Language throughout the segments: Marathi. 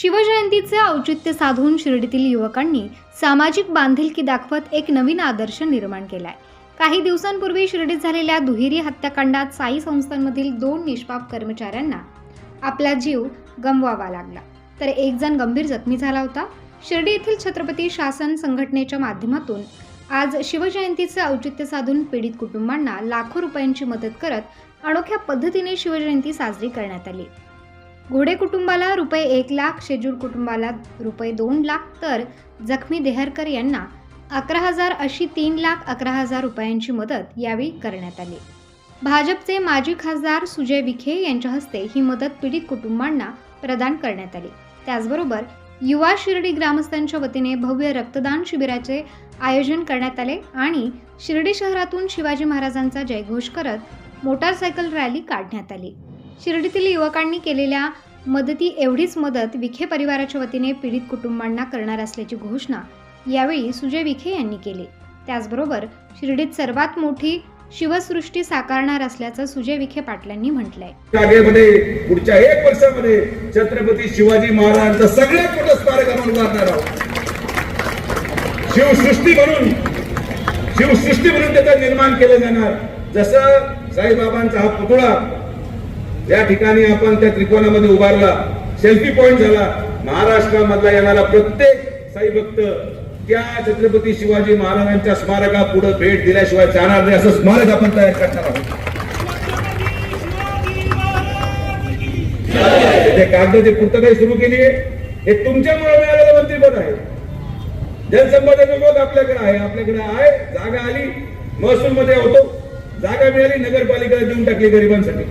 शिवजयंतीचे औचित्य साधून शिर्डीतील युवकांनी सामाजिक बांधिलकी दाखवत एक नवीन आदर्श निर्माण केलाय. काही दिवसांपूर्वी शिर्डीत झालेल्या दुहेरी हत्याकांडात साई संस्थांमधील दोन निष्पाप कर्मचाऱ्यांना आपला जीव गमवावा लागला. तर एक जण गंभीर जखमी झाला होता. शिर्डी येथील छत्रपती शासन संघटनेच्या माध्यमातून आज शिवजयंतीचे औचित्य साधून पीडित कुटुंबांना लाखो रुपयांची मदत करत अनोख्या पद्धतीने शिवजयंती साजरी करण्यात आली. घोडे कुटुंबाला रुपये एक लाख शेजूर कुटुंबाला रुपये दोन लाख तर जखमी देहरकर यांना अकरा हजार अशी तीन लाख अकरा हजार रुपयांची मदत यावेळी करण्यात आली. भाजपचे माजी खासदार सुजय विखे यांच्या हस्ते ही मदत पीडित कुटुंबांना प्रदान करण्यात आली. त्याचबरोबर युवा शिर्डी ग्रामस्थांच्या वतीने भव्य रक्तदान शिबिराचे आयोजन करण्यात आले आणि शिर्डी शहरातून शिवाजी महाराजांचा जयघोष करत मोटारसायकल रॅली काढण्यात आली. शिर्डीतील युवकांनी केलेल्या मदती एवढीच मदत विखे परिवाराच्या वतीने पीडित कुटुंबांना करणार असल्याची घोषणा यावेळी सुजय विखे यांनी केली. त्याचबरोबर शिर्डीत सर्वात मोठी शिवसृष्टी साकारणार असल्याचं सुजय विखे पाटलांनी म्हटलंय. जागेमध्ये पुढच्या एक वर्षामध्ये छत्रपती शिवाजी महाराजांचं सगळ्यात मोठं स्मारक आपण उभारणार आहोत. शिवसृष्टी म्हणून शिवसृष्टी म्हणून त्याचं निर्माण केलं जाणार. जसं साईबाबांचा हा पुतळा त्या ठिकाणी आपण त्या त्रिकोणामध्ये उभारला. सेल्फी पॉइंट झाला. महाराष्ट्रामधला येणारा प्रत्येक साई भक्त त्या छत्रपती शिवाजी महाराजांच्या स्मारका पुढे भेट दिल्याशिवाय जाणार नाही. असं स्मारक आपण तयार करणार आहोत. ते कागदाची पूर्तताही सुरू केली आहे. हे तुमच्यामुळे मिळालेलं मंत्रीपद आहे. जलसंपदा विभाग आपल्याकडे आहे. आपल्याकडे आहे. जागा आली. महसूल मध्ये होतो. जागा मिळाली. नगरपालिकेला देऊन टाकली गरिबांसाठी.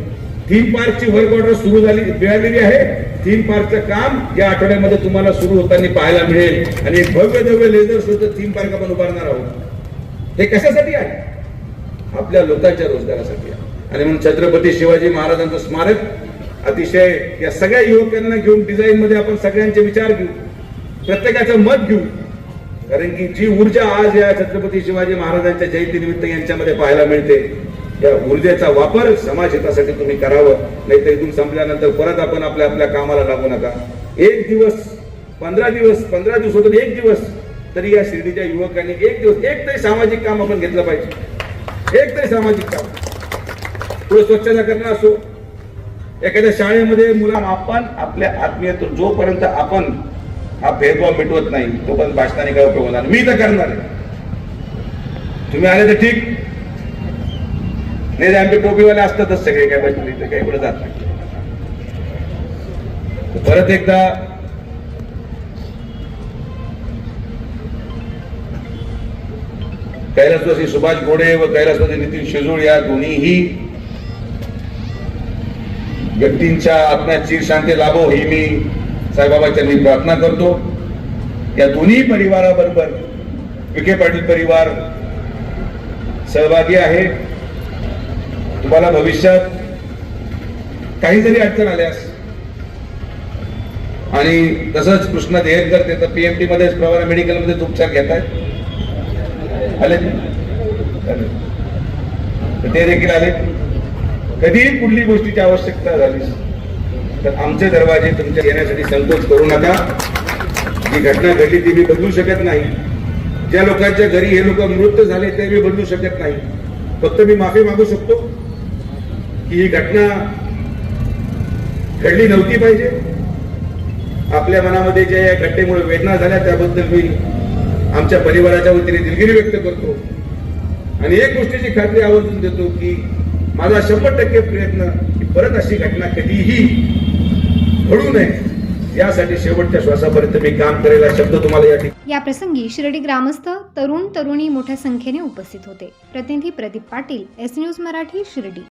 थीम पार्कची वर्क ऑर्डर सुरू झाली मिळालेली आहे. थीम पार्कचं काम या आठवड्यामध्ये तुम्हाला सुरू होताना पाहायला मिळेल. आणि एक भव्य दिव्य लेझर सुद्धा थीम पार्क आपण उभारणार आहोत. हे कशासाठी आहे? आपल्या लोकांच्या रोजगारासाठी आहे. आणि म्हणून छत्रपती शिवाजी महाराजांचं स्मारक अतिशय या सगळ्या युवकांना घेऊन डिझाईन मध्ये आपण सगळ्यांचे विचार घेऊ. प्रत्येकाचं मत घेऊ. कारण की जी ऊर्जा आज या छत्रपती शिवाजी महाराजांच्या जयंतीनिमित्त यांच्यामध्ये पाहायला मिळते या ऊर्जेचा वापर समाजहितासाठी तुम्ही करावं नाही तर इथून संपल्यानंतर परत आपण आपल्या आपल्या कामाला लागू नका. एक दिवस पंधरा दिवस पंधरा दिवस एक दिवस तरी या शिर्डीच्या युवकांनी एक दिवस एक तरी सामाजिक काम आपण घेतलं पाहिजे. एक तरी सामाजिक काम. पुढे स्वच्छता करणं असो. एखाद्या शाळेमध्ये मुलांना आपण आपल्या आत्मीयतून जोपर्यंत आपण हा भेदभाव मिटवत नाही तोपर्यंत भाषणाने काय उपयोग होणार? मी तर करणार आहे. तुम्ही आले तर ठीक. नाही आमचे टोपीवाले असतातच सगळे काय बसले इथे काही पुढे जात नाही. परत एकदा कैलासवासी सुभाष घोडे व कैलासवासी नितीन शेजूळ या दोन्हीही व्यक्तींच्या आत्म्यात चिर शांती लाभो ही मी साईबाबाच्या मी प्रार्थना करतो. या दोन्ही परिवाराबरोबर विखे पाटील परिवार सहभागी आहे. तुम्हाला भविष्यात काही जरी अडचण आल्यास आणि तसंच कृष्णा देहरकर ते तर पीएमटी मध्येच प्रवारा मेडिकलमध्ये उपचार घेत आहेत आले ते देखील आले. कधीही कुठली गोष्टीची आवश्यकता झाली तर आमचे दरवाजे तुमच्या येण्यासाठी संकोच करू नका. जी घटना घडली ती मी बदलू शकत नाही. ज्या लोकांच्या घरी हे लोक मृत झाले ते मी बदलू शकत नाही. फक्त मी माफी मागू शकतो. ही घटना घडली नव्हती पाहिजे. आपल्या मनामध्ये ज्या या घटनेमुळे वेदना झाल्या त्याबद्दल मी आमच्या परिवाराच्या वतीने दिलगिरी व्यक्त करतो. आणि एक गोष्टीची खात्री आवर्जून देतो की माझा शंभर टक्के प्रयत्न की परत अशी घटना कधीही घडू नये यासाठी शेवटच्या श्वासापर्यंत मी काम करेल शब्द तुम्हाला या ठिकाणी या प्रसंगी शिर्डी ग्रामस्थ तरुण तरुणी मोठ्या संख्येने उपस्थित होते. प्रतिनिधी प्रदीप पाटील एस न्यूज मराठी शिर्डी.